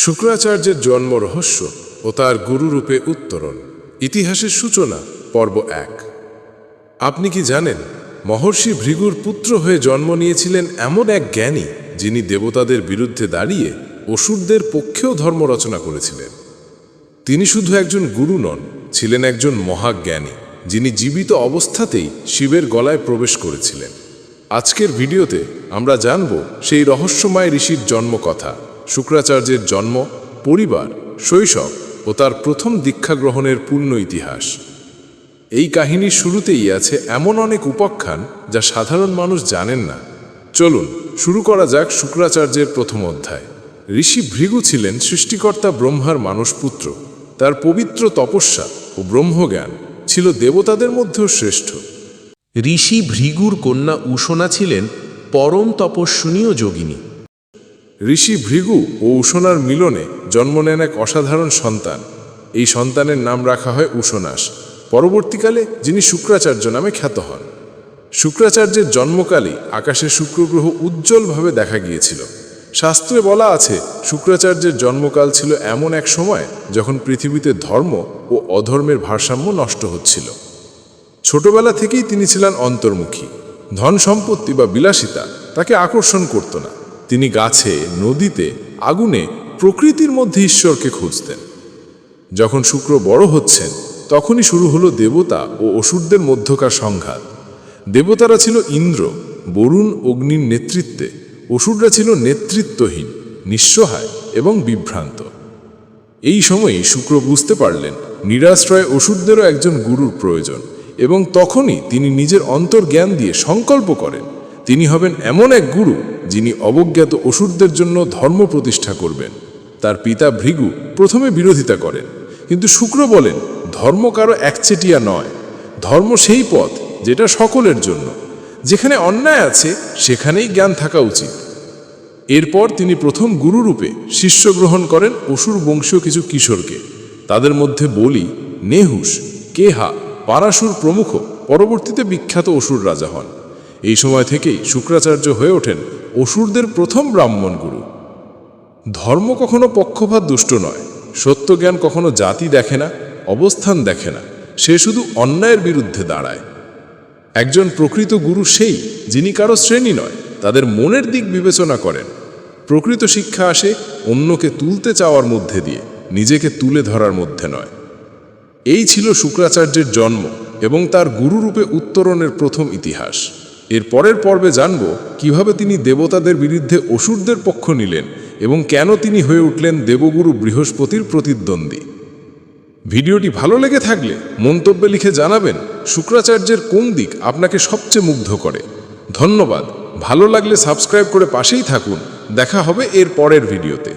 শুক্রাচার্যের জন্ম রহস্য ও তার গুরুরূপে উত্তরণ। ইতিহাসের সূচনা, পর্ব এক। আপনি কি জানেন, মহর্ষি ভৃগুর পুত্র হয়ে জন্ম নিয়েছিলেন এমন এক জ্ঞানী যিনি দেবতাদের বিরুদ্ধে দাঁড়িয়ে অসুরদের পক্ষেও ধর্ম রচনা করেছিলেন। তিনি শুধু একজন গুরু নন, ছিলেন একজন মহাজ্ঞানী, যিনি জীবিত অবস্থাতেই শিবের গলায় প্রবেশ করেছিলেন। আজকের ভিডিওতে আমরা জানব সেই রহস্যময় ঋষির জন্মকথা। শুক্রাচার্যের জন্ম, পরিবার, শৈশব ও তার প্রথম দীক্ষা গ্রহণের পূর্ণ ইতিহাস। এই কাহিনীর শুরুতেই আছে এমন অনেক উপাখ্যান যা সাধারণ মানুষ জানেন না। চলুন, শুরু করা যাক শুক্রাচার্যের প্রথম অধ্যায়। ঋষি ভৃগু ছিলেন সৃষ্টিকর্তা ব্রহ্মার মানসপুত্র। তার পবিত্র তপস্যা ও ব্রহ্মজ্ঞান ছিল দেবতাদের মধ্যেও শ্রেষ্ঠ। ঋষি ভৃগুর কন্যা উষণা ছিলেন পরম তপস্বিনীয় যোগিনী। ঋষি ভৃগু ও উষণার মিলনে জন্ম নেন এক অসাধারণ সন্তান। এই সন্তানের নাম রাখা হয় উষনাস পরবর্তীকালে যিনি শুক্রাচার্য নামে খ্যাত হন। শুক্রাচার্যের জন্মকালেই আকাশে শুক্রগ্রহ উজ্জ্বলভাবে দেখা গিয়েছিল। শাস্ত্রে বলা আছে, শুক্রাচার্যের জন্মকাল ছিল এমন এক সময় যখন পৃথিবীতে ধর্ম ও অধর্মের ভারসাম্য নষ্ট হচ্ছিল। ছোটবেলা থেকেই তিনি ছিলেন অন্তর্মুখী। ধন সম্পত্তি বা বিলাসিতা তাকে আকর্ষণ করত না। তিনি গাছে, নদীতে, আগুনে প্রকৃতির মধ্যে ঈশ্বরকে খুঁজতেন। যখন শুক্র বড় হচ্ছেন, তখনই শুরু হলো দেবতা ও অসুরদের মধ্যকার সংঘাত। দেবতারা ছিল ইন্দ্র, বরুণ অগ্নির নেতৃত্বে, অসুররা ছিল নেতৃত্বহীন, নিঃসহায় এবং বিভ্রান্ত। এই সময়েই শুক্র বুঝতে পারলেন, নিরাশ্রয় অসুরদেরও একজন গুরুর প্রয়োজন এবং তখনই তিনি নিজের অন্তর্জ্ঞান দিয়ে সংকল্প করেন, তিনি হবেন এমন এক গুরু যিনি অবজ্ঞাত অসুরদের জন্য ধর্ম প্রতিষ্ঠা করবেন। তার পিতা ভৃগু প্রথমে বিরোধিতা করেন, কিন্তু শুক্র বলেন, ধর্ম কারও একচেটিয়া নয়। ধর্ম সেই পথ যেটা সকলের জন্য। যেখানে অন্যায় আছে, সেখানেই জ্ঞান থাকা উচিত। এরপর তিনি প্রথম গুরুরূপে শিষ্য গ্রহণ করেন অসুর বংশীয় কিছু কিশোরকে। তাদের মধ্যে বলি নেহুস কেহা, পারাসুর প্রমুখ, পরবর্তীতে বিখ্যাত অসুর রাজা হন। এই সময় থেকেই শুক্রাচার্য হয়ে ওঠেন অসুরদের প্রথম ব্রাহ্মণ গুরু। ধর্ম কখনো পক্ষপাত দুষ্ট নয় সত্য জ্ঞান কখনো জাতি দেখে না, অবস্থান দেখে না, সে শুধু অন্যায়ের বিরুদ্ধে দাঁড়ায়। একজন প্রকৃত গুরু সেই, যিনি কারও শ্রেণি নয়, তাদের মনের দিক বিবেচনা করেন। প্রকৃত শিক্ষা আসে অন্যকে তুলতে চাওয়ার মধ্যে দিয়ে, নিজেকে তুলে ধরার মধ্যে নয়। এই ছিল শুক্রাচার্যের জন্ম এবং তার গুরুরূপে উত্তরণের প্রথম ইতিহাস। এর পরের পর্বে জানব কীভাবে তিনি দেবতাদের বিরুদ্ধে অসুরদের পক্ষ নিলেন এবং কেন তিনি হয়ে উঠলেন দেবগুরু বৃহস্পতির প্রতিদ্বন্দ্বী। ভিডিওটি ভালো লেগে থাকলে মন্তব্যে লিখে জানাবেন শুক্রাচার্যের কোন দিক আপনাকে সবচেয়ে মুগ্ধ করে। ধন্যবাদ। ভালো লাগলে সাবস্ক্রাইব করে পাশেই থাকুন। দেখা হবে এর পরের ভিডিওতে।